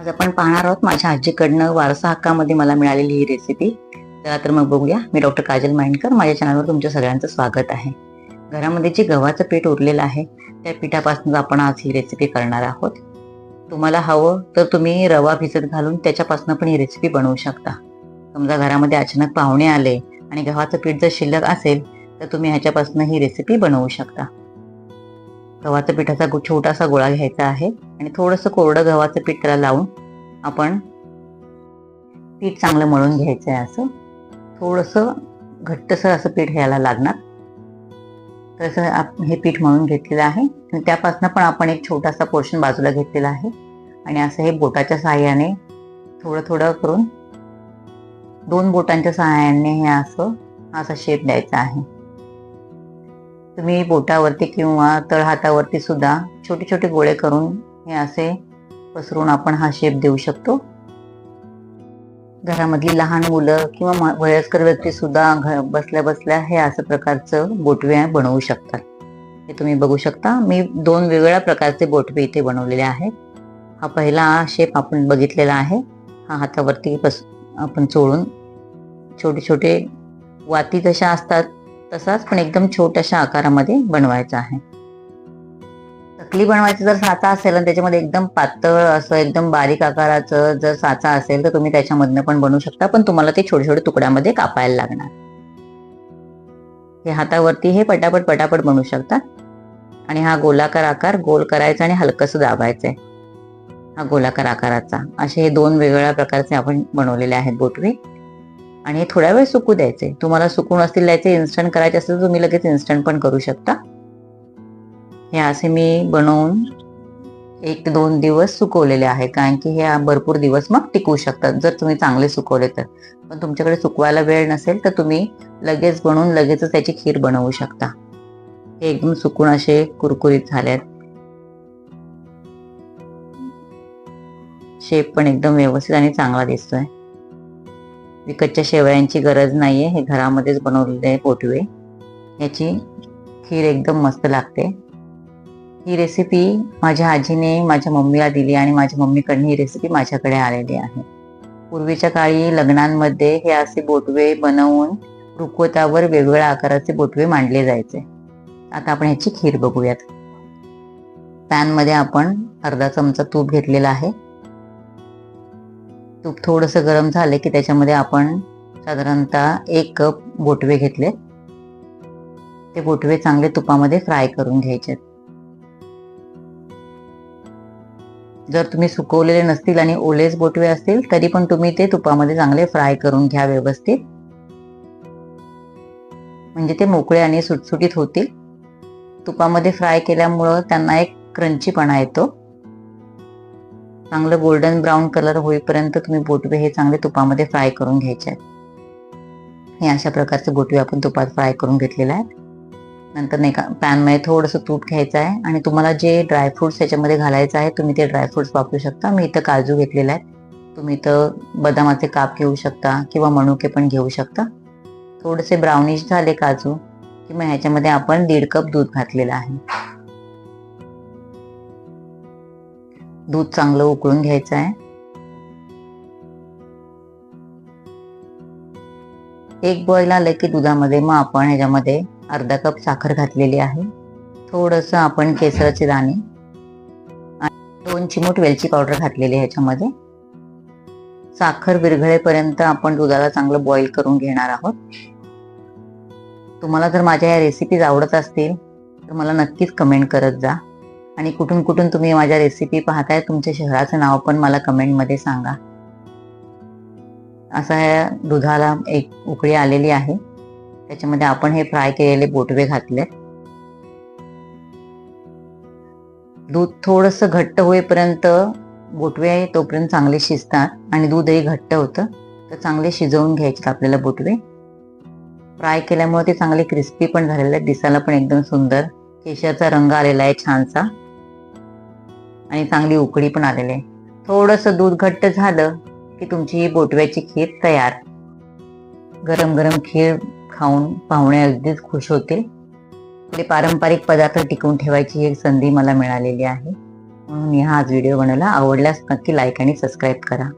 आज आपण पाहणार आहोत माझ्या आजीकडनं वारसा हक्कामध्ये मला मिळालेली ही रेसिपी चला तर मग बघूया. मी डॉक्टर काजल माइंडकर माझ्या चॅनलवर तुमच्या सगळ्यांचं स्वागत आहे. घरामध्ये जे गव्हाचं पीठ उरलेलं आहे त्या पिठापासून आपण आज ही रेसिपी करणार आहोत. तुम्हाला हवं तर तुम्ही रवा भिजत घालून त्याच्यापासून पण ही रेसिपी बनवू शकता. समजा घरामध्ये अचानक पाहुणे आले आणि गव्हाचं पीठ जर शिल्लक असेल तर तुम्ही ह्याच्यापासून ही रेसिपी बनवू शकता. गव्हाच्या पिठाचा छोटासा गोळा घ्यायचा आहे. आणि थोडंसं कोरडं गव्हाचं पीठ त्याला लावून आपण पीठ चांगलं मळून घ्यायचं आहे असं. थोडंसं घट्टसर असं पीठ घ्यायला लागणार. तसं आप हे पीठ मळून घेतलेलं आहे. आणि त्यापासून पण आपण एक छोटासा पोर्शन बाजूला घेतलेला आहे. आणि असं हे बोटाच्या सहाय्याने थोडं थोडं करून दोन बोटांच्या सहाय्याने हे असं असा शेप द्यायचा आहे. तुम्ही बोटावरती किंवा तळहातावरती सुद्धा छोटे छोटे गोळे करून हे असे पसरून आपण हा शेप देऊ शकतो. घरामधली लहान मुलं किंवा म- वयस्कर व्यक्ती सुद्धा घ- बसल्या बसल्या हे असं प्रकारचं बोटवे बनवू शकतात. हे तुम्ही बघू शकता. मी दोन वेगवेगळ्या प्रकारचे बोटवे इथे बनवलेले आहेत. हा पहिला शेप आपण बघितलेला आहे. हा हातावरती पस आपण चोळून छोटे छोटे वाती जशा असतात तसाच पण एकदम छोट्याशा आकारामध्ये बनवायचा आहे. चकली बनवायचं जर साचा असेल आणि त्याच्यामध्ये एकदम पातळ असं एकदम बारीक आकाराचं जर साचा असेल तर तुम्ही त्याच्यामधनं पण बनवू शकता पण तुम्हाला ते छोटे छोटे तुकड्यामध्ये कापायला लागणार. हे हातावरती हे पटापट पटापट बनवू शकता. आणि हा गोलाकार आकार गोल करायचा आणि हलकंसं आहे हा गोलाकार आकाराचा. असे हे दोन वेगवेगळ्या प्रकारचे आपण बनवलेले आहेत बोटवे आणि हे थोड्या वेळ सुकू द्यायचे. तुम्हाला सुकून असतील द्यायचे इन्स्टंट करायचे असेल तर तुम्ही लगेच इन्स्टंट पण करू शकता. हे असे मी बनवून एक ते दोन दिवस सुकवलेले आहे कारण की हे भरपूर दिवस मग टिकू शकतात. जर तुम्ही चांगले सुकवले तर. पण तुमच्याकडे सुकवायला वेळ नसेल तर तुम्ही लगेच बनवून लगेचच त्याची खीर बनवू शकता. हे एकदम सुकून असे कुरकुरीत झालेत. शेप पण एकदम व्यवस्थित आणि चांगला दिसतोय. विकतच्या शेवयांची गरज नाही आहे हे घरामध्येच बनवलेले पोटवे. याची खीर एकदम मस्त लागते. ही रेसिपी माझ्या आजीने माझ्या मम्मीला दिली आणि माझ्या मम्मीकडनं ही रेसिपी माझ्याकडे आलेली आहे. पूर्वीच्या काळी लग्नांमध्ये हे असे बोटवे बनवून रुखवतावर वेगवेगळ्या आकाराचे बोटवे मांडले जायचे. आता आपण ह्याची खीर बघूयात. पॅनमध्ये आपण अर्धा चमचा तूप घेतलेला आहे. तूप थोडंसं गरम झालं की त्याच्यामध्ये आपण साधारणतः एक कप बोटवे घेतले. ते बोटवे चांगले तुपामध्ये फ्राय करून घ्यायचे. जर तुम्ही सुकवलेले नसतील आणि ओलेच बोटवे असतील तरी पण तुम्ही ते तुपामध्ये चांगले फ्राय करून घ्या व्यवस्थित. म्हणजे ते मोकळे आणि सुटसुटीत होतील. तुपामध्ये फ्राय केल्यामुळं त्यांना एक क्रंचीपणा येतो. चांगलं गोल्डन ब्राऊन कलर होईपर्यंत तुम्ही बोटवे हे चांगले तुपामध्ये फ्राय करून घ्यायचे आहेत. हे अशा प्रकारचे बोटवे आपण तुपात फ्राय करून घेतलेले आहेत. नंतर नाही का पॅनमध्ये थोडंसं तूप घ्यायचं आहे आणि तुम्हाला जे ड्रायफ्रुट्स याच्यामध्ये घालायचं आहे तुम्ही ते ड्रायफ्रुट्स वापरू शकता. मी इथं काजू घेतलेले आहेत. तुम्ही इथं बदामाचे काप घेऊ शकता किंवा मनुके पण घेऊ शकता. थोडेसे ब्राउनिश झाले काजू की मग ह्याच्यामध्ये आपण दीड कप दूध घातलेलं आहे. दूध चांगलं उकळून घ्यायचं आहे. एक बॉईल आलं की दुधामध्ये मग आपण ह्याच्यामध्ये अर्धा कप साखर घातलेली आहे. थोडंसं आपण केसराचे दाणे आणि दोन चिमूट वेलची पावडर घातलेली आहे ह्याच्यामध्ये. साखर विरघळेपर्यंत आपण दुधाला चांगलं बॉईल करून घेणार आहोत. तुम्हाला जर माझ्या या रेसिपीज आवडत असतील तर मला नक्कीच कमेंट करत जा. आणि कुठून कुठून तुम्ही माझ्या रेसिपी पाहताय तुमच्या शहराचं नाव पण मला कमेंटमध्ये सांगा. असा ह्या दुधाला एक उकळी आलेली आहे. त्याच्यामध्ये आपण हे फ्राय केलेले बोटवे घातले. दूध थोडस घट्ट होईपर्यंत बोटवे तोपर्यंत चांगले शिजतात आणि दूधही घट्ट होतं. तर चांगले शिजवून घ्यायचे आपल्याला बोटवे. फ्राय केल्यामुळे ते चांगले क्रिस्पी पण झालेले आहेत. दिसायला पण एकदम सुंदर. केशरचा रंग आलेला आहे छानसा. आणि चांगली उकळी पण आलेली आहे. थोडंसं दूध घट्ट झालं की तुमची ही बोटव्याची खीर तयार. गरम गरम खीर खाऊन पाहुणे अगदीच खुश होतील. आपले पारंपरिक पदार्थ टिकवून ठेवायची एक संधी मला मिळालेली आहे. म्हणून मी हा आज व्हिडिओ बनवला. आवडल्यास नक्की लाईक आणि सबस्क्राईब करा.